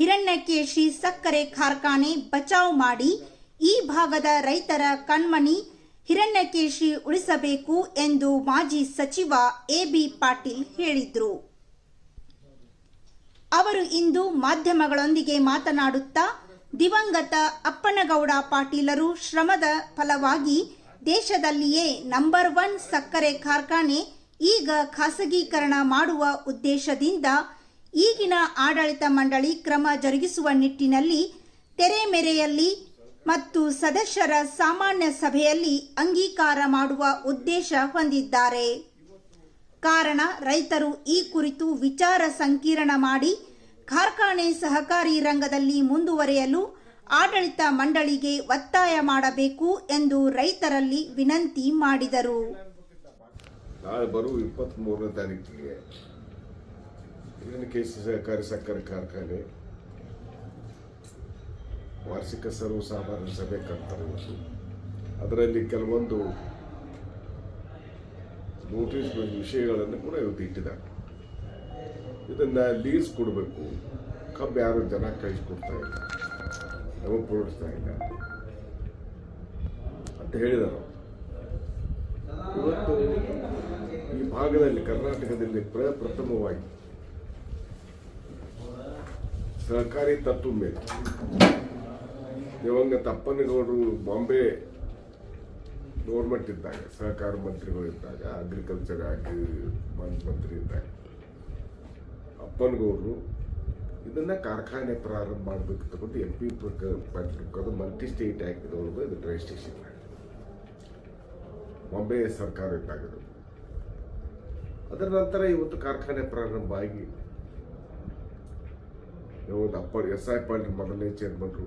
ಹಿರಣ್ಯಕೇಶಿ ಸಕ್ಕರೆ ಕಾರ್ಖಾನೆ ಬಚಾವ್ ಮಾಡಿ, ಈ ಭಾಗದ ರೈತರ ಕಣ್ಮಣಿ ಹಿರಣ್ಯಕೇಶಿ ಉಳಿಸಬೇಕು ಎಂದು ಮಾಜಿ ಸಚಿವ ಎಬಿ ಪಾಟೀಲ್ ಹೇಳಿದರು. ಅವರು ಇಂದು ಮಾಧ್ಯಮಗಳೊಂದಿಗೆ ಮಾತನಾಡುತ್ತಾ, ದಿವಂಗತ ಅಪ್ಪನಗೌಡ ಪಾಟೀಲರು ಶ್ರಮದ ಫಲವಾಗಿ ದೇಶದಲ್ಲಿಯೇ ನಂಬರ್ ಒನ್ ಸಕ್ಕರೆ ಕಾರ್ಖಾನೆ ಈಗ ಖಾಸಗೀಕರಣ ಮಾಡುವ ಉದ್ದೇಶದಿಂದ ಈಗಿನ ಆಡಳಿತ ಮಂಡಳಿ ಕ್ರಮ ಜರುಗಿಸುವ ನಿಟ್ಟಿನಲ್ಲಿ ತೆರೆಮೆರೆಯಲ್ಲಿ ಮತ್ತು ಸದಸ್ಯರ ಸಾಮಾನ್ಯ ಸಭೆಯಲ್ಲಿ ಅಂಗೀಕಾರ ಮಾಡುವ ಉದ್ದೇಶ ಹೊಂದಿದ್ದಾರೆ. ಕಾರಣ ರೈತರು ಈ ಕುರಿತು ವಿಚಾರ ಸಂಕಿರಣ ಮಾಡಿ ಕಾರ್ಖಾನೆ ಸಹಕಾರಿ ರಂಗದಲ್ಲಿ ಮುಂದುವರೆಯಲು ಆಡಳಿತ ಮಂಡಳಿಗೆ ಒತ್ತಾಯ ಮಾಡಬೇಕು ಎಂದು ರೈತರಲ್ಲಿ ವಿನಂತಿ ಮಾಡಿದರು. ನಾಳೆ ಕೆ ಸಿ ಸಹಕಾರಿ ಸಕ್ಕರೆ ಕಾರ್ಖಾನೆ, ವಾರ್ಷಿಕ ಸರ್ವಸಾಮಾನ್ಯ ಸಭೆ ಕರ್ತಾರೆ ಇವತ್ತು. ಅದರಲ್ಲಿ ಕೆಲವೊಂದು ನೋಟಿಸ್ ವಿಷಯಗಳನ್ನು ಕೂಡ ಇವತ್ತು ಇಟ್ಟಿದ್ದಾರೆ. ಇದನ್ನ ಲೀಸ್ ಕೊಡಬೇಕು. ಕಬ್ಬು ಯಾರು ಜನ ಕಳಿಸ್ಕೊಡ್ತಾ ಇಲ್ಲ. ನಮಗೆ ಪೂರೈಸ್ತಾ ಇಲ್ಲ. ಅಂತ ಹೇಳಿದರು ಇವತ್ತು ಈ ಭಾಗದಲ್ಲಿ ಕರ್ನಾಟಕದಲ್ಲಿ ಪ್ರಪ್ರಥಮವಾಗಿ ಸಹಕಾರಿ ತತ್ವ ಮೇಲೆ ದಿವಂಗತ ಅಪ್ಪನಗೌಡರು ಬಾಂಬೆ ಗೌರ್ಮೆಂಟ್ ಇದ್ದಾಗ, ಸಹಕಾರ ಮಂತ್ರಿಗಳು ಇದ್ದಾಗ ಅಗ್ರಿಕಲ್ಚರ್ ಆಗಿ ಮಂತ್ರಿ ಇದ್ದಾಗ, ಅಪ್ಪನಗೌಡರು ಇದನ್ನ ಕಾರ್ಖಾನೆ ಪ್ರಾರಂಭ ಮಾಡಬೇಕು ತಗೊಂಡು ಎಂ ಪಿ ಅದು ಮಲ್ಟಿ ಸ್ಟೇಟ್ ಆ್ಯಕ್ಟ್ ಒಳಗೆ ಇದು ರಿಜಿಸ್ಟ್ರೇಷನ್ ಬಾಂಬೆ ಸರ್ಕಾರ ಇದ್ದಾಗ ಅದರ ನಂತರ ಇವತ್ತು ಕಾರ್ಖಾನೆ ಪ್ರಾರಂಭ ಆಗಿ ಇವತ್ತು ಅಪ್ಪ, ಎಸ್ ಐ ಪಾಟೀಲ್ ಮೊದಲನೇ ಚೇರ್ಮನ್ರು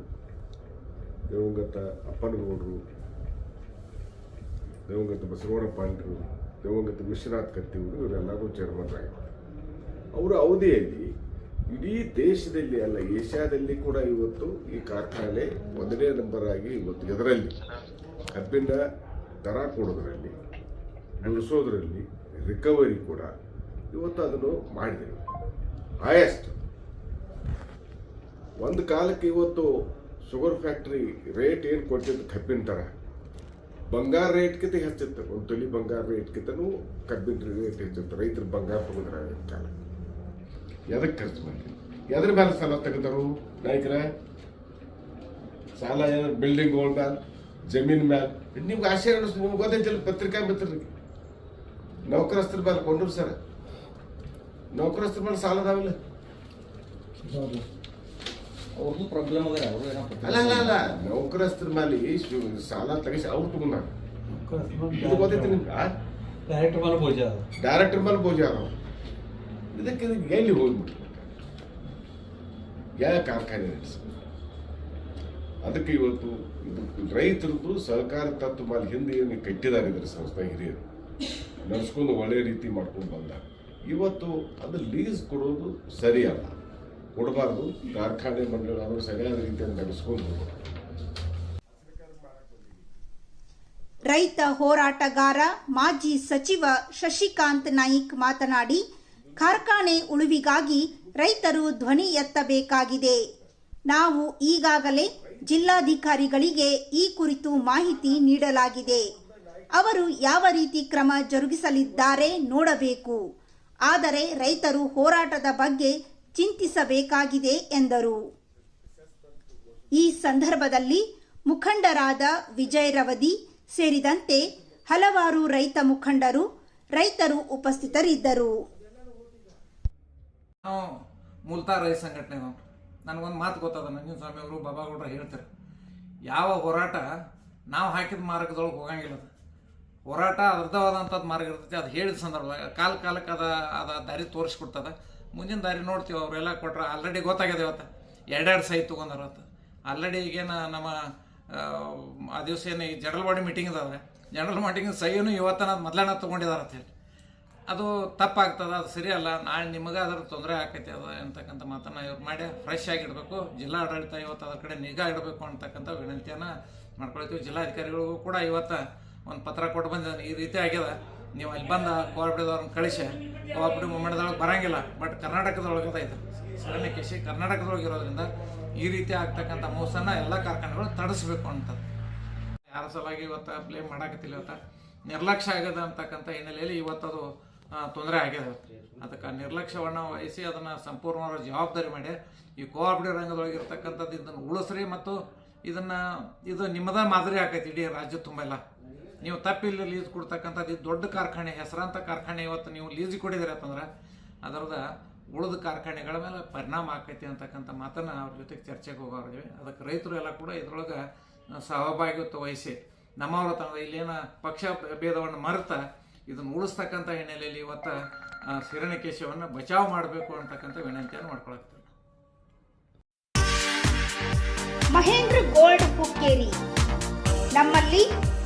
ದಿವಂಗತ ಅಪ್ಪನಗೌಡರು ದಿವಂಗತ ಬಸವಗೌಡ ಪಾಂಡ್ರು ದಿವಂಗತ ವಿಶ್ವನಾಥ್ ಕತ್ತಿಯವರು ಇವರೆಲ್ಲರೂ ಚೇರ್ಮನ್ ಆಗಿದ್ದಾರೆ ಅವರ ಅವಧಿಯಲ್ಲಿ ಇಡೀ ದೇಶದಲ್ಲಿ ಅಲ್ಲ, ಏಷ್ಯಾದಲ್ಲಿ ಕೂಡ ಇವತ್ತು ಈ ಕಾರ್ಖಾನೆ ಒಂದನೇ ನಂಬರ್ ಆಗಿ ಇವತ್ತು ಇದರಲ್ಲಿ ಕಬ್ಬಿನ ದರ ಕೊಡೋದ್ರಲ್ಲಿ ನುಡಿಸೋದ್ರಲ್ಲಿ ರಿಕವರಿ ಕೂಡ ಇವತ್ತು ಅದನ್ನು ಮಾಡಿದೆವು ಹೈಯೆಸ್ಟ್ ಒಂದು ಕಾಲಕ್ಕೆ ಇವತ್ತು ಶುಗರ್ ಫ್ಯಾಕ್ಟ್ರಿ ರೇಟ್ ಏನು ಕೊಟ್ಟಿದ್ದು ಕಬ್ಬಿನ ಥರ. ಬಂಗಾರ ರೇಟ್ಕಿಂತ ಹೆಚ್ಚಿತ್ತು. ಒಂದು ತೊಲಿ ಬಂಗಾರ ರೇಟ್ಗಿಂತನೂ ಕಬ್ಬಿನ ರೇಟ್ ಹೆಚ್ಚಿತ್ತು. ರೈತರು ಬಂಗಾರ ತಗೊಂಡ್ರೆ ಕಾಲ. ಎದಕ್ಕೆ ಖರ್ಚು ಮಾಡಿ ಎದ್ರ ಮೇಲೆ ಸಾಲ ತೆಗೆದರು? ನಾಯಕರ, ಸಾಲ ಏನು ಬಿಲ್ಡಿಂಗ್ ಮ್ಯಾಲ, ಜಮೀನ್ ಮ್ಯಾಲ? ನಿಮ್ಗೆ ಆಶ್ಚರ್ಯ ಅನಿಸ್ತು ನಿಮ್ಗೆ ಗೊತ್ತೈತಿಲ್ಲ ಪತ್ರಿಕಾ ಮಿತ್ರರಿಗೆ ನೌಕರಸ್ತ್ರ ಮೇಲೆ ಕೊಂಡ್ರು ಸರ್. ನೌಕರಸ್ತ್ರ ಮೇಲೆ ಸಾಲ ಅದಾವಿಲ್ಲ ಅವ್ರದ್ದು ಪ್ರಾಬ್ಲಮ್ ಅದ ಅವರು ಏನಪ್ಪ ಅಲ್ಲ ಅಲ್ಲ ಅಲ್ಲ. ನೌಕರಸ್ತ್ರ ಮೇಲೆ ಶು- ಸಾಲ ತೆಗಿಸಿ ಅವ್ರು ತಗೊಂಡಾರ ಇದು ಗೊತ್ತೈತಿ ನಿಮ್ಗೆ ಡೈರೆಕ್ಟ್ ಮೇಲೆ ಭೋಜ ಡೈರೆಕ್ಟರ್ ಮೇಲೆ ಅದಾವ ಇದಕ್ಕೆ ಇದಕ್ಕೆ ಎಲ್ಲಿ ಹೋಗ್ಬಿಟ್ಟು ಯಾವ ಕಾರ್ಖಾನೆ ನಡೆಸ್ಬೇಕು? ಅದಕ್ಕೆ ಇವತ್ತು ಇದು ರೈತರದ್ದು ಸಹಕಾರ ತತ್ವ ಮೇಲೆ ಹಿಂದೆ ಏನು ಕಟ್ಟಿದ್ದಾರೆ ಇದ್ರ ಸಂಸ್ಥೆ ಹಿರಿಯರು. ನಡ್ಸ್ಕೊಂಡು ಒಳ್ಳೆ ರೀತಿ ಮಾಡ್ಕೊಂಡು ಬಂದ. ಇವತ್ತು ಅದು ಲೀಸ್ ಕೊಡೋದು ಸರಿಯಲ್ಲ. ಕೊಡಬಾರ್ದು. ಕಾರ್ಖಾನೆ ಮಂಡಳಿ ಅವರು ಸರಿಯಾದ ರೀತಿಯಲ್ಲಿ ನಡೆಸ್ಕೊಂಡು ರೈತ ಹೋರಾಟಗಾರ ಮಾಜಿ ಸಚಿವ ಶಶಿಕಾಂತ್ ನಾಯಿಕ್ ಮಾತನಾಡಿ, ಕಾರ್ಖಾನೆ ಉಳಿವಿಗಾಗಿ ರೈತರು ಧ್ವನಿ ಎತ್ತಬೇಕಾಗಿದೆ. ನಾವು ಈಗಾಗಲೇ ಜಿಲ್ಲಾಧಿಕಾರಿಗಳಿಗೆ ಈ ಕುರಿತು ಮಾಹಿತಿ ನೀಡಲಾಗಿದೆ. ಅವರು ಯಾವ ರೀತಿ ಕ್ರಮ ಜರುಗಿಸಲಿದ್ದಾರೆ ನೋಡಬೇಕು. ಆದರೆ ರೈತರು ಹೋರಾಟದ ಬಗ್ಗೆ ಚಿಂತಿಸಬೇಕಾಗಿದೆ ಎಂದರು. ಈ ಸಂದರ್ಭದಲ್ಲಿ ಮುಖಂಡರಾದ ವಿಜಯ್ ರವದಿ ಸೇರಿದಂತೆ ಹಲವಾರು ರೈತ ಮುಖಂಡರು, ರೈತರು ಉಪಸ್ಥಿತರಿದ್ದರು. ನಾವು ಮೂಲತಃ ರೈತ ಸಂಘಟನೆ ನನಗೊಂದು ಮಾತು ಗೊತ್ತದ ನಂಜನ ಸ್ವಾಮಿ ಅವರು, ಬಾಬಾಗೌಡರು ಹೇಳ್ತಾರೆ, ಯಾವ ಹೋರಾಟ ನಾವು ಹಾಕಿದ ಮಾರ್ಗದೊಳಗೆ ಹೋಗಂಗಿಲ್ಲ ಹೋರಾಟ ಅರ್ಧವಾದಂಥದ್ದು ಮಾರ್ಗ ಇರ್ತೈತಿ, ಅದು ಹೇಳಿದ ಸಂದರ್ಭದಾಗ ಕಾಲ ಕಾಲಕ್ಕೆ ಅದ ಅದ ದಾರಿ ತೋರಿಸ್ಕೊಡ್ತದ. ಮುಂದಿನ ದಾರಿ ನೋಡ್ತೀವಿ ಅವರೆಲ್ಲ ಕೊಟ್ರೆ ಆಲ್ರೆಡಿ ಗೊತ್ತಾಗ್ಯದ ಇವತ್ತು. ಎರಡೆರಡು ಸೈ ತೊಗೊಂಡಾರ ಆಲ್ರೆಡಿ ಈಗೇನು ನಮ್ಮ ಆ, ದಿವಸ ಏನು ಈ ಜನರಲ್ ಬಾಡಿ ಮೀಟಿಂಗ್ ಇದಾವೆ ಜನರಲ್ ಮೀಟಿಂಗ್ ಸೈನು ಇವತ್ತನ ಮೊದಲನ ಅಂತ ಹೇಳಿ. ಅದು ತಪ್ಪಾಗ್ತದೆ ಅದು ಸರಿಯಲ್ಲ ನಾಳೆ ನಿಮಗೆ ಅದ್ರ ತೊಂದರೆ ಆಕೈತಿ ಅದು ಅಂತಕ್ಕಂಥ ಮಾತನ್ನು ಇವ್ರು ಮಾಡಿ ಫ್ರೆಶ್ ಆಗಿಡಬೇಕು ಜಿಲ್ಲಾ ಆಡಳಿತ ಇವತ್ತು ಅದ್ರ ಕಡೆ ನಿಗಾ ಇಡಬೇಕು ಅಂತಕ್ಕಂಥ ವಿನಂತಿಯನ್ನು ಮಾಡ್ಕೊಳ್ತೀವಿ. ಜಿಲ್ಲಾಧಿಕಾರಿಗಳಿಗೂ ಕೂಡ ಇವತ್ತು ಒಂದು ಪತ್ರ ಕೊಟ್ಟು ಬಂದಿದ್ದಾನೆ. ಈ ರೀತಿ ಆಗ್ಯದ. ನೀವು ಅಲ್ಲಿ ಬಂದ ಕೋಆಪರೇಟಿವ್ದವ್ರನ್ನ ಕಳಿಸಿ ಕೋಆಪರೇಟಿವ್ ಮೂಮೆಂಟ್ದೊಳಗೆ ಬರಂಗಿಲ್ಲ. ಬಟ್ ಕರ್ನಾಟಕದೊಳಗೆ ಐತೆ ಸರಣ ಕೃಷಿ ಕರ್ನಾಟಕದೊಳಗೆ ಇರೋದ್ರಿಂದ ಈ ರೀತಿ ಆಗ್ತಕ್ಕಂಥ ಮೋಸನ ಎಲ್ಲ ಕಾರ್ಖಾನೆಗಳು ತಡಿಸ್ಬೇಕು ಅಂತ. ಯಾರ ಸಲುವಾಗಿ ಇವತ್ತು ಬ್ಲೇಮ್ ಮಾಡಾಕತ್ತಿಲ್ಲ ಇವತ್ತು? ನಿರ್ಲಕ್ಷ್ಯ ಆಗ್ಯದ ಅಂತಕ್ಕಂಥ ಹಿನ್ನೆಲೆಯಲ್ಲಿ ಇವತ್ತದು ತೊಂದರೆ ಆಗ್ಯದ. ಅದಕ್ಕೆ ನಿರ್ಲಕ್ಷ್ಯವನ್ನು ವಹಿಸಿ ಅದನ್ನು ಸಂಪೂರ್ಣವಾದ ಜವಾಬ್ದಾರಿ ಮಾಡಿ ಈ ಕೋಆಪರೇಟಿವ್ ರಂಗದೊಳಗೆ ಇರ್ತಕ್ಕಂಥದ್ದು ಇದನ್ನು ಉಳಿಸ್ರಿ ಮತ್ತು ಇದನ್ನು, ಇದು ನಿಮ್ಮದ ಮಾದರಿ ಆಕೈತಿ. ಇಡೀ ರಾಜ್ಯ ತುಂಬೆಲ್ಲ. ನೀವು ತಪ್ಪಿಲ್ಲ ಲೀಸ್ ಕೊಡ್ತಕ್ಕಂಥದ್ದು ಇದು ದೊಡ್ಡ ಕಾರ್ಖಾನೆ, ಹೆಸರಾಂತ ಕಾರ್ಖಾನೆ ಇವತ್ತು ನೀವು ಲೀಸ್ ಕೊಡಿದಿರಿ ಅಂತಂದ್ರೆ ಅದರದ ಉಳಿದ ಕಾರ್ಖಾನೆಗಳ ಮೇಲೆ ಪರಿಣಾಮ ಆಕೈತಿ ಅಂತಕ್ಕಂಥ ಮಾತನ್ನು ಅವ್ರ ಜೊತೆಗೆ ಚರ್ಚೆಗೆ ಹೋಗೋರಿದ್ದೀವಿ ಅದಕ್ಕೆ ರೈತರು ಎಲ್ಲ ಕೂಡ ಇದ್ರೊಳಗೆ ಸಹಭಾಗಿತ್ವ ವಹಿಸಿ ನಮ್ಮವರ ತಂದ ಇಲ್ಲೇನ ಪಕ್ಷ ಭೇದವನ್ನು ಮರೆತ ಇದನ್ನು ಉಳಿಸ್ತಕ್ಕಂಥ ಹಿನ್ನೆಲೆಯಲ್ಲಿ ಇವತ್ತು ಹಿರಣ್ಯಕೇಶವನ್ನು ಬಚಾವ್ ಮಾಡಬೇಕು ಅಂತಕ್ಕಂಥ ವಿನಂತಿಯನ್ನು ಮಾಡ್ಕೊಳಕ್ತೀವಿ ಮಹೇಂದ್ರ ಗೋಲ್ಡ್ ಹುಕ್ಕೇರಿ. ನಮ್ಮಲ್ಲಿ